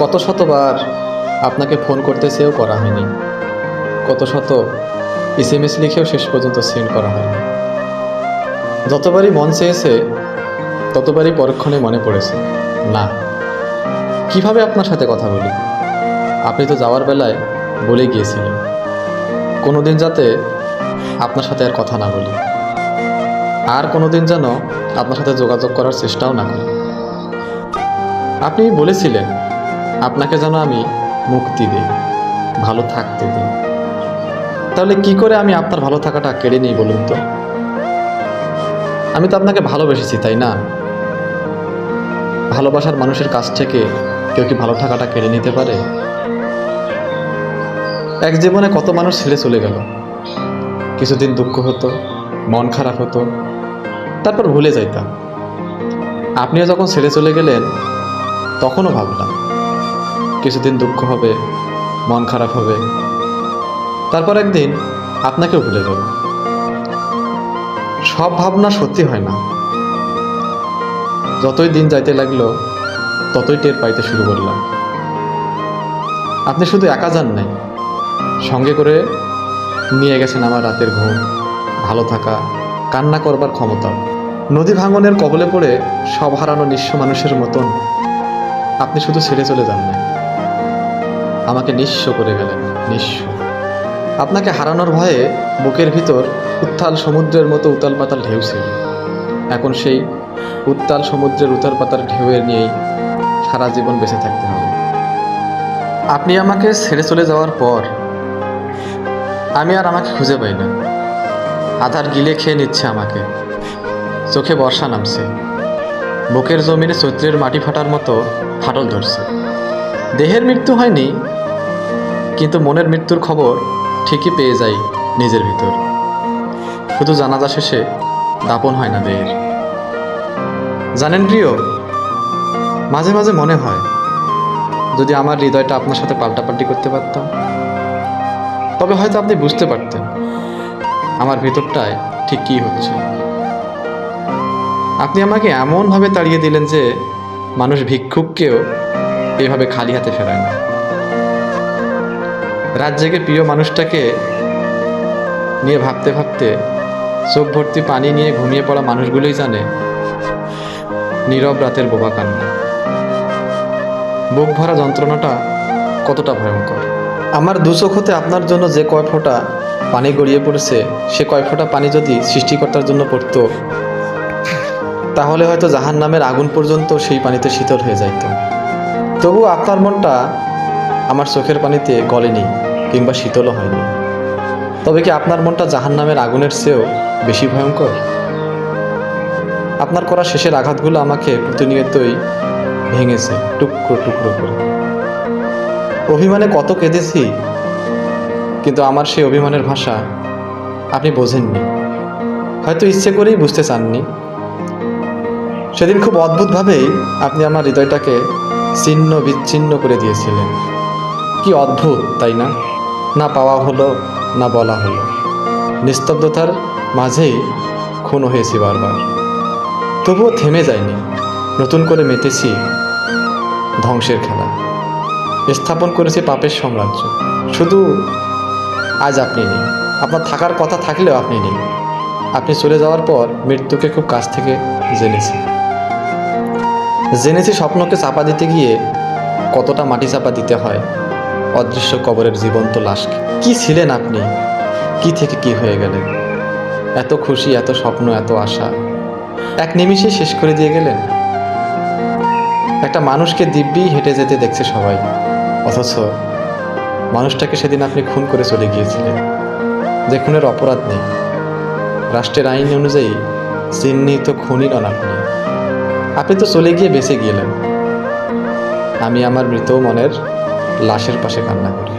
কত শতবার আপনাকে ফোন করতে চেয়েও করা হয়নি। কত শত এস এম এস লিখেও শেষ পর্যন্ত সেন্ড করা হয়নি। যতবারই মন চেয়েছে, ততবারই পরক্ষণে মনে পড়েছে, না, কীভাবে আপনার সাথে কথা বলি? আপনি তো যাওয়ার বেলায় বলে গিয়েছিলেন, কোনোদিন যাতে আপনার সাথে আর কথা না বলি। আর কোনোদিন যেন আপনার সাথে যোগাযোগ করার চেষ্টাও না করি। আপনি বলেছিলেন আপনাকে যেন আমি মুক্তি দিই, ভালো থাকতে দিই। তাহলে কি করে আমি আপনার ভালো থাকাটা কেড়ে নিই বলুন তো? আমি তো আপনাকে ভালোবেসেছি, তাই না? ভালোবাসার মানুষের কাছ থেকে কেউ কি ভালো থাকাটা কেড়ে নিতে পারে? এক জীবনে কত মানুষ ছেড়ে চলে গেল। কিছুদিন দুঃখ হতো, মন খারাপ হতো, তারপর ভুলে যাইতাম। আপনিও যখন ছেড়ে চলে গেলেন, তখনও ভাবলাম কিছুদিন দুঃখ হবে, মন খারাপ হবে। তারপর একদিন আপনাকেও ভুলে যাব সব ভাবনা সত্যি হয় না। যতই দিন যাইতে লাগল, ততই টের পাইতে শুরু করলাম। আপনি শুধু একা যান নাই, সঙ্গে করে নিয়ে গেছেন আমার রাতের ঘুম, ভালো থাকা, কান্না করবার ক্ষমতা। নদী ভাঙনের কবলে পড়ে সব হারানো নিঃস্ব মানুষের মতন আপনি শুধু ছেড়ে চলে যান না আমাকে নিঃস্ব করে গেলেন নিঃস্ব। আপনাকে হারানোর ভয়ে বুকের ভিতর উত্তাল সমুদ্রের মতো উতাল পাতাল ঢেউ ছিল। এখন সেই উত্তাল সমুদ্রের উতাল পাতার ঢেউয়ের নিয়েই সারা জীবন বেঁচে থাকতে হবে। আপনি আমাকে ছেড়ে চলে যাওয়ার পর আমি আর আমাকে খুঁজে পাই না। আধার গিলে খেয়ে নিচ্ছে আমাকে। চোখে বর্ষা নামছে। বুকের জমিনে চৈত্রের মাটি ফাটার মতো ফাটল ধরছে। দেহের মৃত্যু হয়নি কিন্তু মনের মৃত্যুর খবর ঠিকই পেয়ে যাই নিজের ভিতর। শুধু জানাজা শেষে দাপন হয় না দেহের। জানেন প্রিয়, মাঝে মাঝে মনে হয়, যদি আমার হৃদয়টা আপনার সাথে পাল্টাপাল্টি করতে পারতাম, তবে হয়তো আপনি বুঝতে পারতেন আমার ভিতরটায় ঠিক কী হচ্ছে। আপনি আমাকে এমনভাবে তাড়িয়ে দিলেন যে মানুষ ভিক্ষুককেও এভাবে খালি হাতে ফেরায় না। রাত জেগে প্রিয় মানুষটাকে নিয়ে ভাবতে ভাবতে চোখ ভর্তি পানি নিয়ে ঘুমিয়ে পড়া মানুষগুলোই জানে, নীরব রাতের বোবা কান্না। বুক ভরা যন্ত্রণাটা কতটা ভয়ঙ্কর। আমার দু চোখ হতে আপনার জন্য যে কয় ফোঁটা পানি গড়িয়ে পড়েছে, সে কয় ফোঁটা পানি যদি সৃষ্টিকর্তার জন্য পড়তো, তাহলে হয়তো জাহান নামের আগুন পর্যন্ত সেই পানিতে শীতল হয়ে যাইত। তবু আপনার মনটা আমার চোখের পানিতে গলেনি কিংবা শীতলও হয়নি। তবে কি আপনার মনটা জাহান নামের আগুনের চেয়েও বেশি ভয়ঙ্কর? আপনার করা শেষের আঘাতগুলো আমাকে প্রতিনিয়তই ভেঙেছে, টুকরো টুকরো করে। অভিমানে কত কেঁদেছি, কিন্তু আমার সেই অভিমানের ভাষা আপনি বোঝেননি। হয়তো ইচ্ছে করেই বুঝতে চাননি। সেদিন খুব অদ্ভুতভাবেই আপনি আমার হৃদয়টাকে ছিন্ন বিচ্ছিন্ন করে দিয়েছিলেন। কি অদ্ভুত, তাই না? না পাওয়া হলো, না বলা হলো। নিস্তব্ধতার মাঝেই খুন হয়েছি বারবার। তবুও থেমে যায়নি নতুন করে মেতেছি ধ্বংসের খেলা। স্থাপন করেছি পাপের সাম্রাজ্য। শুধু আজ আপনি নেই। আপনার থাকার কথা থাকলেও আপনি নেই। আপনি চলে যাওয়ার পর মৃত্যুকে খুব কাছ থেকে জেনেছি। জেনেছি স্বপ্নকে চাপা দিতে গিয়ে কতটা মাটি চাপা দিতে হয়। অদৃশ্য কবরের জীবন্ত লাশকে। কি ছিলেন আপনি? কি থেকে কি হয়ে গেলেন? এত খুশি, এত স্বপ্ন, এত আশা। এক নিমিষে শেষ করে দিয়ে গেলেন? একটা মানুষকে দিব্যি হেঁটে যেতে দেখছে সবাই। অথচ মানুষটাকে সেদিন আপনি খুন করে চলে গিয়েছিলেন। যে খুনের অপরাধ নেই। রাষ্ট্রের আইন অনুযায়ী চিহ্নিত খুনই নন আপনি। আপনি তো চলে গিয়ে বেঁচে গেলেন। আমি আমার মৃত মনের লাশের পাশে কান্না করি।